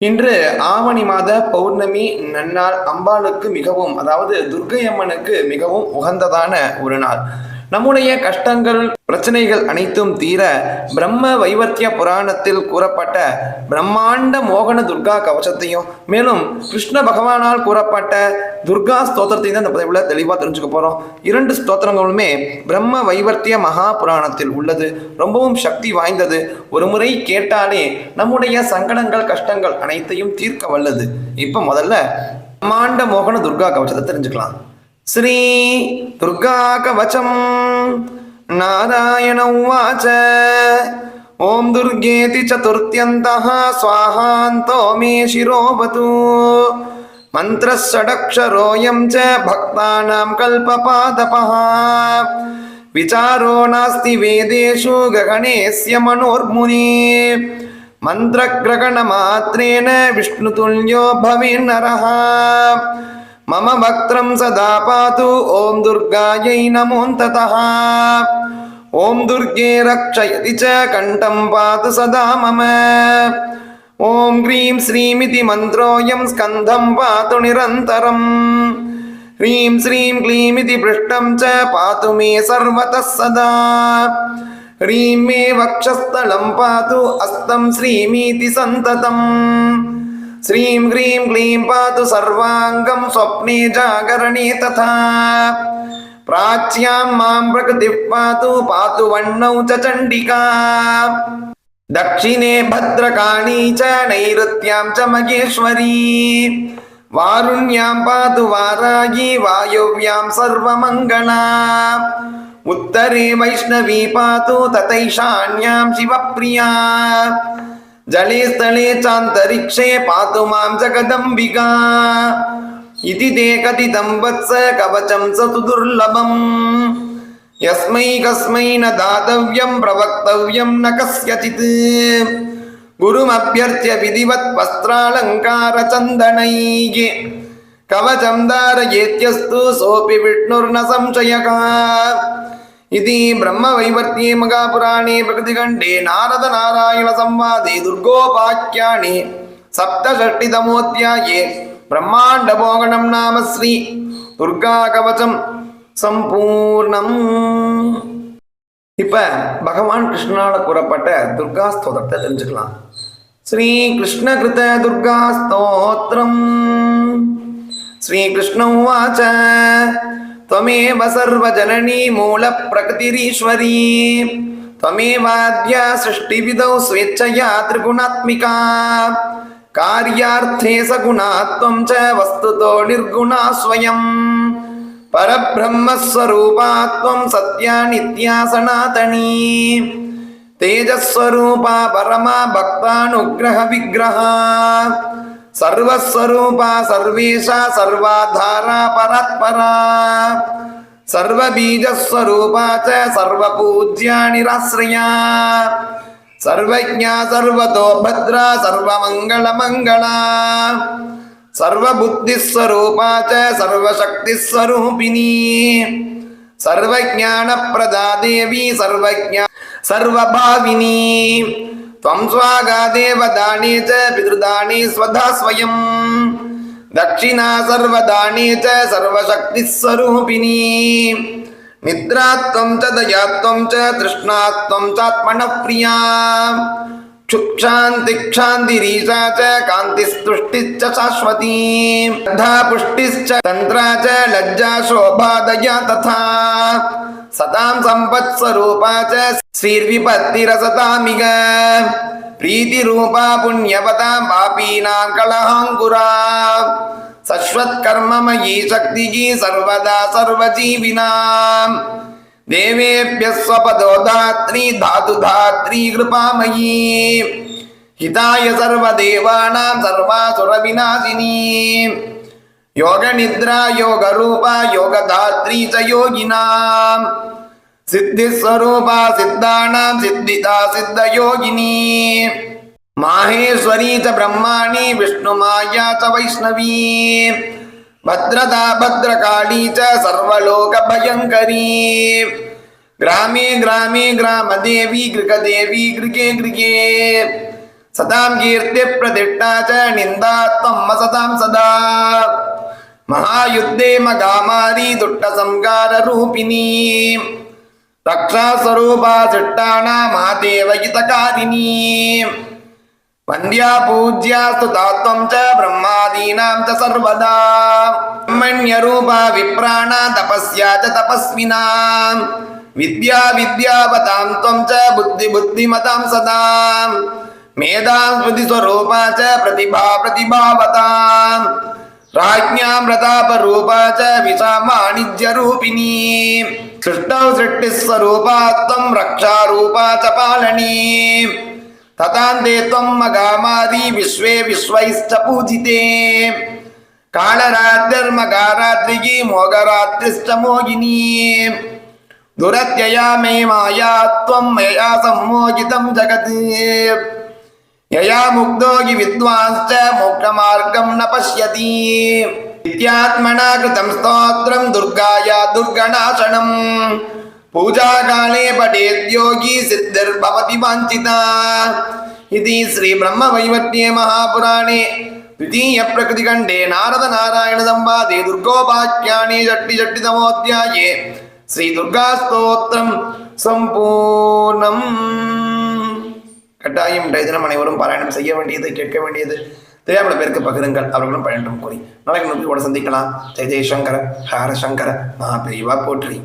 இன்று ஆவணி மாத பௌர்ணமி நன்னாள் அம்பாளுக்கு மிகவும் அதாவது துர்க்கை அம்மனுக்கு மிகவும் உகந்ததான ஒரு நாள். நம்முடைய கஷ்டங்கள் பிரச்சனைகள் அனைத்தும் தீர பிரம்ம வைவர்த்திய புராணத்தில் கூறப்பட்ட பிரம்மாண்ட மோகன துர்கா கவசத்தையும் மேலும் கிருஷ்ண பகவானால் கூறப்பட்ட துர்கா ஸ்தோத்திரத்தையும் தான் இந்த பதிவுல தெளிவாக தெரிஞ்சுக்க போகிறோம் இரண்டு ஸ்தோத்திரங்களுமே பிரம்ம வைவர்த்திய மகா புராணத்தில் உள்ளது. ரொம்பவும் சக்தி வாய்ந்தது. ஒரு முறை கேட்டாலே நம்முடைய சங்கடங்கள் கஷ்டங்கள் அனைத்தையும் தீர்க்க வல்லது. இப்போ முதல்ல பிரம்மாண்ட மோகன துர்கா கவசத்தை தெரிஞ்சுக்கலாம். श्री दुर्गाकवचं नारायण उवाच ॐ दुर्गेति चतुर्थ्यन्तः स्वाहान्तो मे शिरोवतु मन्त्रः षडक्षरोऽयं च भक्तानां कल्पपादपः विचारो नास्ति वेदेषु गगणेऽस्य मनोर्मुनि मन्त्रग्रगणमात्रेण विष्णुतुल्यो भवेन्नरः मम वक्त्रं सदा पातु ॐ दुर्गायै नमोऽन्ततः ॐ दुर्गे रक्षयति च कण्ठं पातु सदा मम ॐ ह्रीं श्रीमिति मन्त्रोऽयं स्कन्धं पातु निरन्तरम् ह्रीं श्रीं क्लीमिति पृष्ठं च पातु मे सर्वतः सदा ह्रीं मे वक्षस्थलं पातु अस्तं श्रीमीति सन्ततम् श्रीं ह्रीं क्लीं पातु सर्वाङ्गं स्वप्ने जागरणे तथा प्राच्यां मां प्रकृतिः पातु पातु वह्नौ च चण्डिका दक्षिणे भद्रकाणी च नैऋत्यां च मगेश्वरी वारुण्यां पातु वारागी वायव्यां सर्वमङ्गला उत्तरे वैष्णवी पातु तथैशान्यां शिवप्रिया जले स्थले चान्तरिक्षे पातु मां जगदम्बिका इति ते कथितं वत्स कवचं स तु दुर्लभम् यस्मै कस्मै न दातव्यं प्रवक्तव्यं न कस्यचित् गुरुमभ्यर्च्य विधिवत् वस्त्रालङ्कारचन्दनैः कवचं धारयेत्यस्तु सोऽपि विष्णुर्न संशयः इति ब्रह्मवैवर्त्ये महापुराणे प्रकृतिखण्डे नारदनारायणसंवादे दुर्गोपाख्याने सप्तषष्टितमोऽध्याये ब्रह्माण्डमोगणं नाम श्री दुर्गाकवचं சம்பூர்ணம் இப்ப பகவான் கிருஷ்ணனால கூறப்பட்ட துர்கா ஸ்தோத்திரத்தை தெரிஞ்சுக்கலாம் ஸ்ரீ கிருஷ்ண கிருத துர்கா ஸ்தோத்திரம் ஸ்ரீ கிருஷ்ண உவாச்ச त्वमेव सर्वजननी मूलप्रकृतिरीश्वरी त्वमेवाद्या सृष्टिविदौ स्वेच्छया त्रिगुणात्मिका कार्यार्थे सगुणा त्वं च वस्तुतो निर्गुणा स्वयं परब्रह्मस्वरूपा त्वं सत्या नित्या सनातनी तेजस्वरूपा परमा भक्तानुग्रहविग्रहा சர்வஸ்வரூபா சர்வேஷா சர்வாதாரா பரத்பரா. சர்வபீஜஸ்வரூபா ச சர்வபூஜ்யா நிராசிரியா சர்வஜா சர்வதோ பத்ரா சர்வமங்கள மங்களா சர்வபுத்திஸ்வரூபா ச சர்வசக்திஸ்வரூபிணி. சர்வஜான பிரதா தேவி சர்வஜா சர்வபாவினி त्वं स्वागा देवदाने च पितृदाने स्वधा स्वयं दक्षिणा सर्वदाने च सर्वशक्तिस्वरूपिणी निद्रा त्वं च दया त्वं च तृष्णा त्वं चात्मनः प्रिया क्षुक्षान्तिक्षान्तिरीशा च कान्तिस्तुष्टिश्च शाश्वती तथा पुष्टिश्च तन्त्रा च लज्जा शोभा दया तथा सतां सम्पत्स्वरूपा च श्रीर्विपत्तिरसतामिग प्रीतिरूपा पुण्यपदां पापीनां कलहाङ्कुरा शश्वत्कर्ममयी शक्तिः सर्वदा सर्वजीविनाम् देवेभ्यः स्वपदो धात्री धातु धात्री कृपामयी हिताय सर्वदेवानां सर्वासुरविनाशिनी योगनिद्रा योगरूपा योगधात्री च योगिनाम् சித்திஸ்வரூபா சித்தானாம் சித்திதா சித்த யோகினி மாஹேஸ்வரி ச பிரம்மாணி விஷ்ணு மாயா ச வைஷ்ணவி பத்ரதா பத்ரகாளி ச சர்வலோக பயங்கரி கிராமே கிராமே கிராமதேவி கிருகதேவி கிருகே கிருகே சதாம் கீர்த்தி பிரதிஷ்டா ச நிந்தாத்ம சதாம் சதா மகாயுத்தே மகாமாரி துட்ட சம்கார ரூபிணி सिट्टाणामादेव हितकारिणी वन्द्या पूज्या स्तुता त्वं च ब्रह्मादीनां च सर्वदा ब्रह्मण्यरूपा विप्राणा तपस्या च तपस्विनाम् विद्या विद्यावतां त्वं च बुद्धिबुद्धिमतां सदा मेधां स्मृतिस्वरूपा च प्रतिभा प्रतिभावताम् राज्ञां प्रतापरूपा च विषामाणिज्यरूपिणी सृष्टौ सृष्टिस्वरूपा त्वं रक्षारूपा च पालनी तथान्ते त्वं मगामादि विश्वे विश्वैश्च पूजिते कालरात्रिर्मगारात्रिः मोगरात्रिश्च मोगिनी दुरत्यया मे माया त्वं मया सम्मोहितं जगत् यया मुग्धो हि विद्वांश्च मोक्षमार्गं न पश्यति नित्यात्मना कृतं स्तोत्रं दुर्गाया दुर्गणाशनम् पूजाकाले पठेद्योगी सिद्धिर्भवति वाञ्छिता इति श्रीब्रह्मवैवर्त्ये महापुराणे द्वितीयप्रकृतिखण्डे नारदनारायणसंवादे दुर्गोपाख्याने षट्टिषट्टितमोऽध्याये ஸ்ரீதுர்காஸ்தோத்திரம் சம்பூர்ணம் கட்டாயம் இன்றைய தினம் அனைவரும் பாராயணம் செய்ய வேண்டியது கேட்க வேண்டியது தெரியாமல் பேருக்கு பகிருங்கள் அவர்களும் பயன்றும் கூறி. நாளைக்கு நோக்கி கூட சந்திக்கலாம். ஜெய ஜெயசங்கர ஹர சங்கர மகாபிரிவா போற்றி.